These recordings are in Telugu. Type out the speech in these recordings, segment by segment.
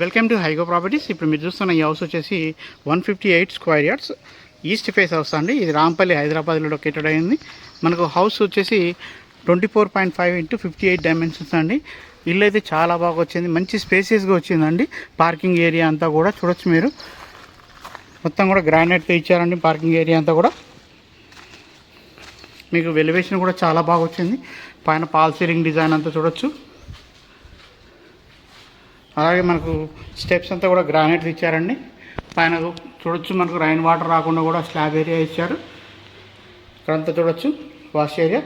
Welcome to హైగో properties. ఇప్పుడు మీరు చూస్తున్న ఈ హౌస్ వచ్చేసి one fifty eight square yards. East face house అండి. ఇది రాంపల్లి హైదరాబాద్లో లొకేటెడ్ అయింది. మనకు హౌస్ వచ్చేసి twenty four point five into fifty eight dimensions అండి. ఇల్లు అయితే చాలా బాగా వచ్చింది. మంచి స్పేసియస్గా వచ్చిందండి. పార్కింగ్ ఏరియా అంతా కూడా చూడొచ్చు మీరు. మొత్తం కూడా గ్రానైట్తో ఇచ్చారండి పార్కింగ్ ఏరియా అంతా కూడా. మీకు వెలివేషన్ కూడా చాలా బాగా వచ్చింది. పైన పాల్ సీలింగ్ డిజైన్ అంతా చూడొచ్చు. అలాగే మనకు స్టెప్స్ అంతా కూడా గ్రానైట్ ఇచ్చారండి. పైన చూడొచ్చు మనకు రైన్ వాటర్ రాకుండా కూడా స్లాబ్ ఏరియా ఇచ్చారు. ఇక్కడంతా చూడొచ్చు వాష్ ఏరియా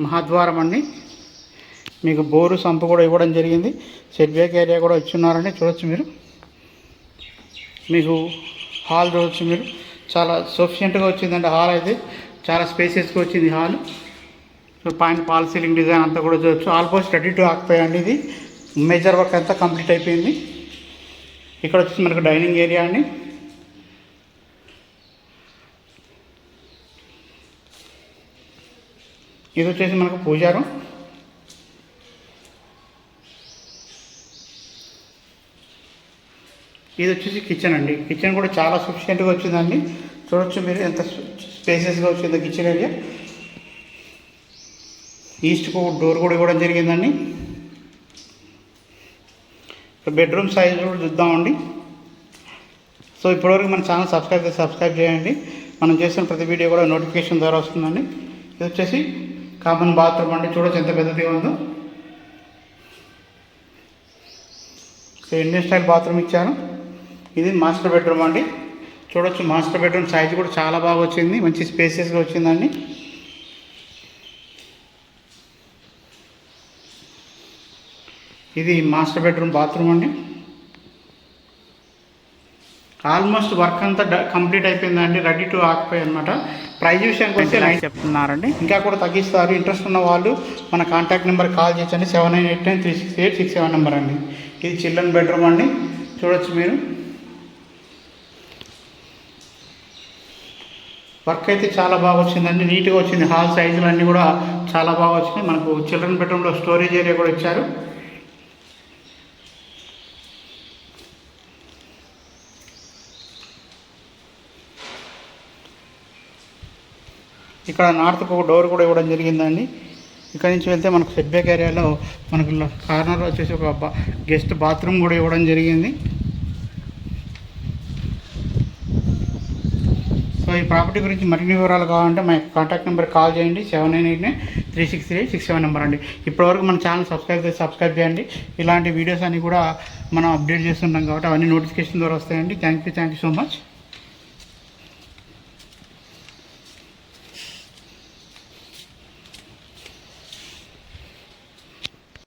మహాద్వారం అండి. మీకు బోరు సంపు కూడా ఇవ్వడం జరిగింది. సెట్బ్యాక్ ఏరియా కూడా ఇచ్చున్నారండి. చూడొచ్చు మీరు. మీకు హాల్ చూడొచ్చు మీరు. చాలా సఫిషియెంట్గా వచ్చిందండి హాల్ అయితే. చాలా స్పేసెస్గా వచ్చింది హాల్ సో పైన పాల్ సీలింగ్ డిజైన్ అంతా కూడా చూడొచ్చు. ఆల్మోస్ట్ రెడీ టు ఆక్యుపై ఇది. మేజర్ వర్క్ అంతా కంప్లీట్ అయిపోయింది. ఇక్కడ వచ్చేసి మనకు డైనింగ్ ఏరియా అండి. ఇది వచ్చేసి మనకు పూజారం ఇది వచ్చేసి కిచెన్ అండి. కిచెన్ కూడా చాలా సఫిషియెంట్గా వచ్చిందండి. చూడొచ్చు మీరు ఎంత స్పేసెస్గా వచ్చిందో కిచెన్ ఏరియా ఈస్ట్కు డోర్ కూడా ఇవ్వడం జరిగిందండి. బెడ్రూమ్ సైజ్ కూడా చూద్దామండి. సో ఇప్పటివరకు మన ఛానల్ సబ్స్క్రైబ్ సబ్స్క్రైబ్ చేయండి. మనం చేసిన ప్రతి వీడియో కూడా నోటిఫికేషన్ ద్వారా వస్తుందండి. ఇది వచ్చేసి కామన్ బాత్రూమ్ అండి. చూడొచ్చు ఎంత పెద్దదిగా ఉందో. సో ఇండియన్ స్టైల్ బాత్రూమ్ ఇచ్చాను. ఇది మాస్టర్ బెడ్రూమ్ అండి. చూడొచ్చు మాస్టర్ బెడ్రూమ్ సైజ్ కూడా చాలా బాగా వచ్చింది. మంచి స్పేసెస్గా వచ్చిందండి. ఇది మాస్టర్ బెడ్రూమ్ బాత్రూమ్ అండి. ఆల్మోస్ట్ వర్క్ అంతా కంప్లీట్ అయిపోయిందండి రెడీ టు ఆక్యుపై అనమాట ప్రైజ్ విషయానికి వస్తే నైన్ చెప్తున్నారండి. ఇంకా కూడా తగ్గిస్తారు. ఇంట్రెస్ట్ ఉన్న వాళ్ళు మన కాంటాక్ట్ నెంబర్ కాల్ చేయొచ్చండి seven nine eight nine three six eight six seven number అండి. ఇది చిల్డ్రన్ బెడ్రూమ్ అండి. చూడొచ్చు మీరు. వర్క్ అయితే చాలా బాగా వచ్చిందండి. నీట్గా వచ్చింది. హాల్ సైజులు అన్నీ కూడా చాలా బాగా వచ్చినాయి. మనకు చిల్డ్రన్ బెడ్రూమ్లో స్టోరేజ్ ఏరియా కూడా ఇచ్చారు. ఇక్కడ నార్త్కు ఒక డోర్ కూడా ఇవ్వడం జరిగిందండి. ఇక్కడ నుంచి వెళ్తే మనకు సెట్ బ్యాక్ ఏరియాలో మనకు కార్నర్లో వచ్చేసి ఒక గెస్ట్ బాత్రూమ్ కూడా ఇవ్వడం జరిగింది. సో ఈ ప్రాపర్టీ గురించి మరిన్ని వివరాలు కావాలంటే మా కాంటాక్ట్ నెంబర్ కాల్ చేయండి. Seven nine eight nine three six three six seven number అండి. ఇప్పటివరకు మన ఛానల్ సబ్స్క్రైబ్ చేసి సబ్స్క్రైబ్ చేయండి. ఇలాంటి వీడియోస్ అన్ని కూడా మనం అప్డేట్ చేస్తున్నాం కాబట్టి అవన్నీ నోటిఫికేషన్ ద్వారా వస్తాయండి. Thank you thank you so much.